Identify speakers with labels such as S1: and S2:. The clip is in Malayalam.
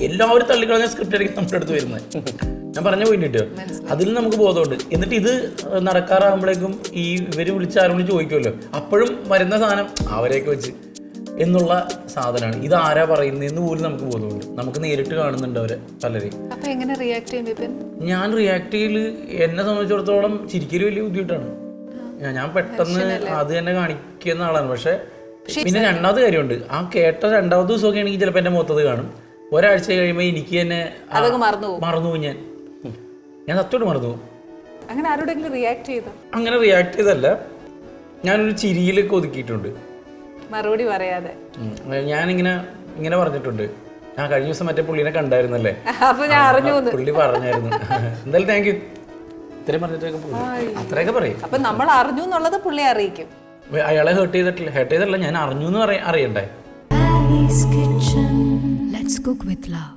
S1: എല്ലാവരും തള്ളിക്കളഞ്ഞ സ്ക്രിപ്റ്റ് ആയിരിക്കും നമ്മുടെ അടുത്ത് വരുന്നത്. ഞാൻ പറഞ്ഞു പോയിട്ടോ അതിൽ നമുക്ക് ബോധമുണ്ട്. എന്നിട്ട് ഇത് നടക്കാറാകുമ്പോഴേക്കും ഈ ഇവർ വിളിച്ച് ആരും വിളിച്ച് ചോദിക്കുമല്ലോ. അപ്പോഴും വരുന്ന സാധനം അവരെയൊക്കെ വെച്ച് എന്നുള്ള സാധനമാണ്. ഇത് ആരാ പറയുന്നതെന്ന് പോലും നമുക്ക് ബോധമുണ്ട്. നമുക്ക് നേരിട്ട് കാണുന്നുണ്ട് അവരെ പലരെയും. ഞാൻ റിയാക്ട് ചെയ്യൽ എന്നെ സംബന്ധിച്ചിടത്തോളം ചിരിക്കൽ വലിയ ബുദ്ധിമുട്ടാണ്. ഞാൻ- ഞാൻ പെട്ടെന്ന് അത് തന്നെ കാണിക്കുന്ന ആളാണ്. പക്ഷെ പിന്നെ രണ്ടാമത് കാര്യമുണ്ട്. ആ കേട്ട രണ്ടാമത്തെ ദിവസമൊക്കെ ആണെങ്കിൽ ചിലപ്പോൾ എന്റെ മൊത്തത് കാണും. ഒരാഴ്ച കഴിയുമ്പോൾ എനിക്ക് തന്നെ
S2: അതൊക്കെ മറന്നു പോകും.
S1: മറന്നു ഞാൻ. ഞാൻ തത്തോട് മറന്നു പോകും.
S2: അങ്ങനെ ആരോടെങ്കിലും റിയാക്ട് ചെയ്തോ?
S1: അങ്ങനെ റിയാക്ട് ചെയ്തല്ല ഞാനൊരു ചിരിയിലൊക്കെ ഒതുക്കിയിട്ടുണ്ട്.
S2: മറുപടി പറയാതെ.
S1: ഞാനിങ്ങനെ ഇങ്ങനെ പറഞ്ഞിട്ടുണ്ട്. ഞാൻ കഴിഞ്ഞ ദിവസം മറ്റേ പുള്ളിനെ കണ്ടായിരുന്നല്ലേ?
S2: അപ്പൊ ഞാൻ അറിഞ്ഞു
S1: പുള്ളി പറഞ്ഞായിരുന്നു. എന്തായാലും താങ്ക് യു ഇത്രയും പറഞ്ഞിട്ടൊക്കെ അത്രയൊക്കെ പറയും.
S2: അപ്പൊ നമ്മൾ അറിഞ്ഞു എന്നുള്ളത് പുള്ളി അറിയിക്കും.
S1: അയാളെ ഹേർട്ട് ചെയ്തിട്ടില്ല. ഹേർട്ട് ചെയ്തിട്ടില്ല. ഞാൻ അറിഞ്ഞു എന്ന് അറിയണ്ടേ?
S3: Cook with love.